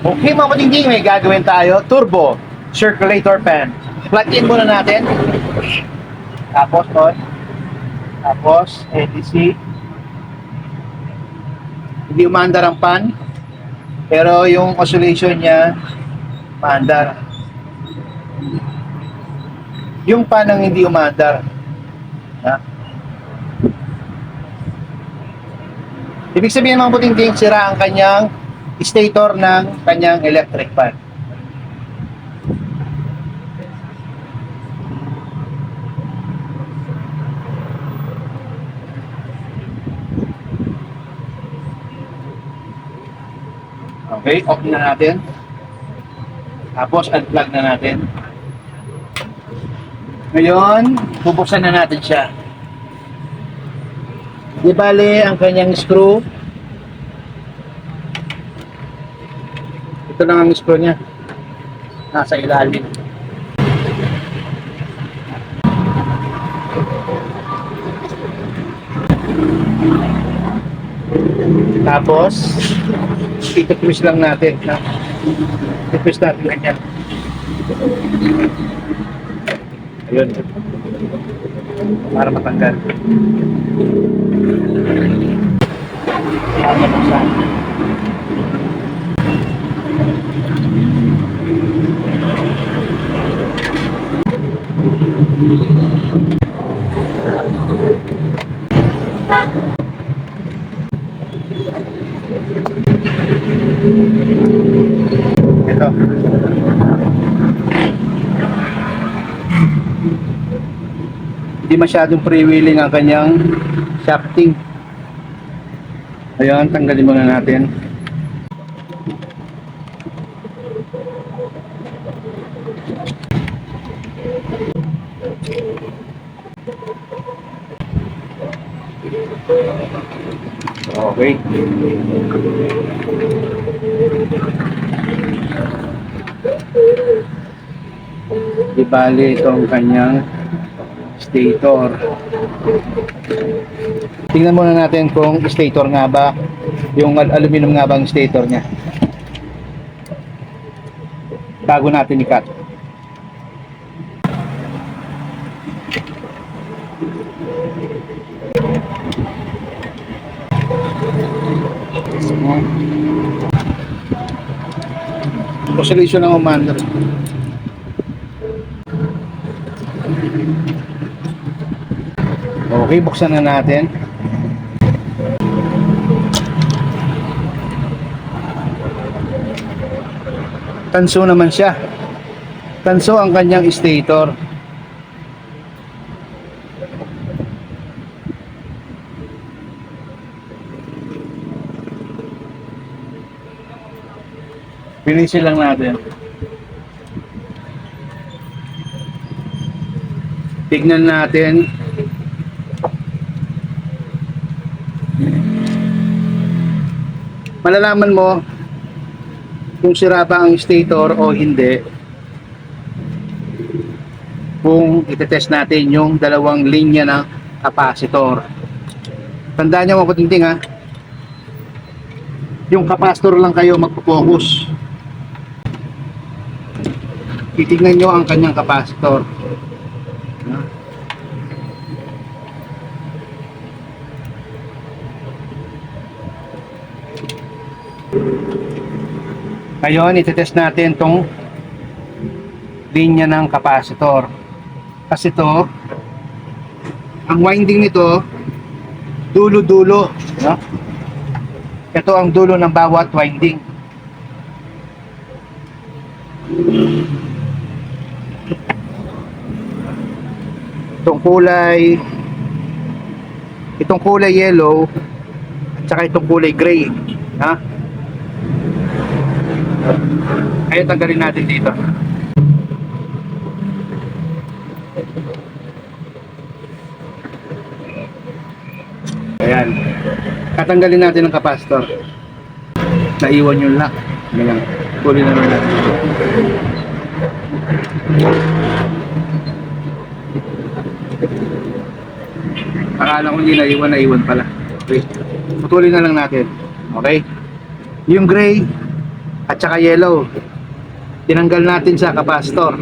Okay mga katingting, may gagawin tayo. Turbo circulator fan. Plug in muna natin. Tapos on. Tapos ADC. Hindi umaandar ang fan. Pero yung oscillation niya, maandar. Yung fan ang hindi umaandar. Ha? Ibig sabihin mga puting-ting, sira ang kanyang stator ng kanyang electric fan. Okay, off na natin. Tapos unplug na natin. Ngayon, bubuksan na natin siya. Di bale, ang kanyang screw. Ito lang ang screw niya. Nasa ilalim. Tapos, ito-twist lang natin. Na, ito-twist natin ganyan. Ayun. Para matanggal. Para mabuksan. Hindi masyadong freewheeling ang kanyang shafting. Ayan, tanggalin muna natin. Okay. Di bali itong kanyang stator. Tingnan muna natin kung stator nga ba, yung al- aluminum nga ba ang stator niya. Bago natin i-cut. Oscillation ng commander. Okay, buksan na natin. Tanso naman siya. Tanso ang kanyang stator. Pinisil lang natin. Tignan natin malalaman mo kung sira ba ang stator o hindi kung itetest natin yung dalawang linya ng capacitor. Tandaan nyo mga kutinting ha, yung capacitor lang kayo magpo-focus. Titignan nyo ang kanyang capacitor. Ngayon, itetest natin tong linya ng capacitor. Kasi to, ang winding nito, dulo-dulo. No? Ito ang dulo ng bawat winding. Itong kulay, itong kulay yellow, at saka itong kulay gray. Ha? Kaya tanggalin natin dito. Ayan. Tatanggalin natin ang capacitor. Naiwan yung lock. Ganyan. Huli na natin. Akala ko hindi naiwan, naiwan pala. Okay. Putulin na lang natin. Okay? Yung gray, at saka yellow. Tinanggal natin sa capacitor.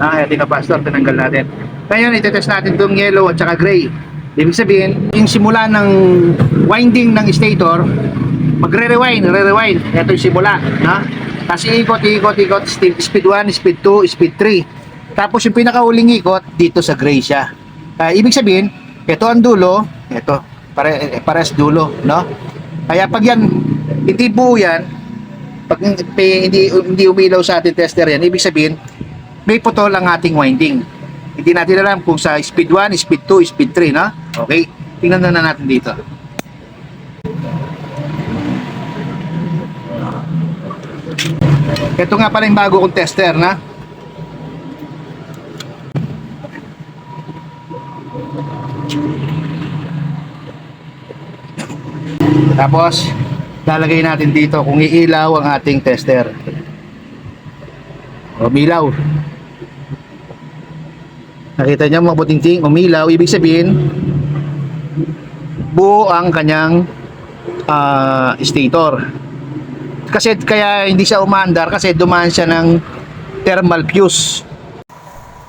Ah, ito yung capacitor, tinanggal natin. Ngayon, itetest natin itong yellow at saka gray. Ibig sabihin, yung simula ng winding ng stator, magre-rewind, re-rewind. Ito yung simula, na? Tapos ikot, ikot, ikot, speed speed 1, speed 2, speed 3. Tapos yung pinakahuling ikot, dito sa gray siya. Ah, ibig sabihin, ito ang dulo, ito, pare, pares dulo, no? Kaya pag yan, hindi buo yan, pag hindi, hindi, umilaw sa ating tester yan, ibig sabihin, may putol ang ating winding. Hindi natin alam kung sa speed 1, speed 2, speed 3, no? Okay? Tingnan na, na natin dito. Ito nga pala yung bago kong tester, na? Tapos, lalagay natin dito kung iilaw ang ating tester. Umilaw. Nakita niyo mga puting-ting, umilaw. Ibig sabihin, buo ang kanyang ah, stator. Kasi kaya hindi siya umaandar kasi dumaan siya ng thermal fuse.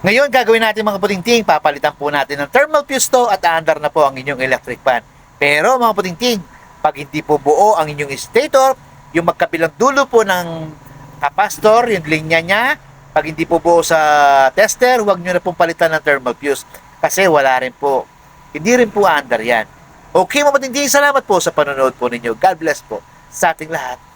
Ngayon, gagawin natin mga puting-ting, papalitan po natin ng thermal fuse to at aandar na po ang inyong electric fan. Pero mga puting-ting, pag hindi po buo ang inyong stator, yung magkabilang dulo po ng capacitor, yung linya niya, pag hindi po buo sa tester, huwag nyo na pong palitan ng thermal fuse kasi wala rin po. Hindi rin po aandar yan. Okay mga puting-ting, salamat po sa panonood po ninyo. God bless po sa ating lahat.